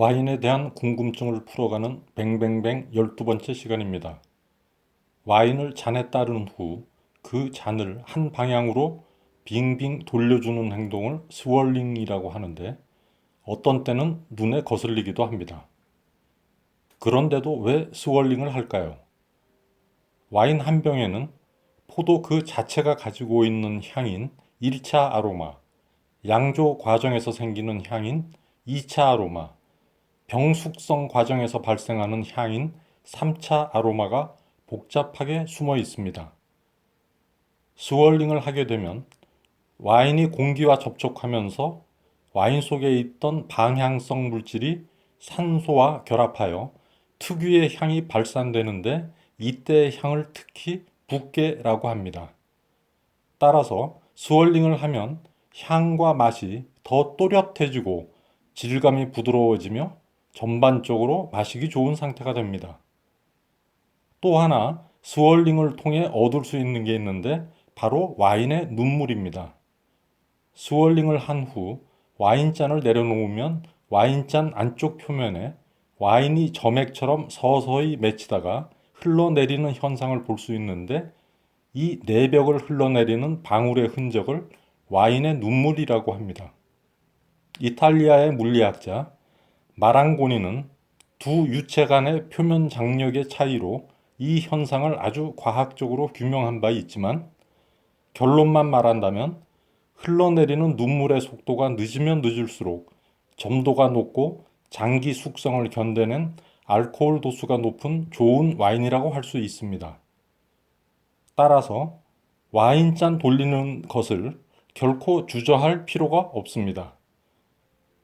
와인에 대한 궁금증을 풀어가는 뱅뱅뱅 12번째 시간입니다. 와인을 잔에 따른 후 그 잔을 한 방향으로 빙빙 돌려주는 행동을 스월링이라고 하는데 어떤 때는 눈에 거슬리기도 합니다. 그런데도 왜 스월링을 할까요? 와인 한 병에는 포도 그 자체가 가지고 있는 향인 1차 아로마, 양조 과정에서 생기는 향인 2차 아로마, 병숙성 과정에서 발생하는 향인 3차 아로마가 복잡하게 숨어 있습니다. 스월링을 하게 되면 와인이 공기와 접촉하면서 와인 속에 있던 방향성 물질이 산소와 결합하여 특유의 향이 발산되는데 이때의 향을 특히 붓게라고 합니다. 따라서 스월링을 하면 향과 맛이 더 또렷해지고 질감이 부드러워지며 전반적으로 마시기 좋은 상태가 됩니다. 또 하나 스월링을 통해 얻을 수 있는 게 있는데 바로 와인의 눈물입니다. 스월링을 한 후 와인잔을 내려놓으면 와인잔 안쪽 표면에 와인이 점액처럼 서서히 맺히다가 흘러내리는 현상을 볼 수 있는데 이 내벽을 흘러내리는 방울의 흔적을 와인의 눈물이라고 합니다. 이탈리아의 물리학자 마랑고니는 두 유체 간의 표면 장력의 차이로 이 현상을 아주 과학적으로 규명한 바 있지만 결론만 말한다면 흘러내리는 눈물의 속도가 늦으면 늦을수록 점도가 높고 장기 숙성을 견뎌낸 알코올 도수가 높은 좋은 와인이라고 할 수 있습니다. 따라서 와인잔 돌리는 것을 결코 주저할 필요가 없습니다.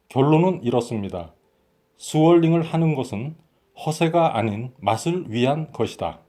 결론은 이렇습니다. 스월링을 하는 것은 허세가 아닌 맛을 위한 것이다.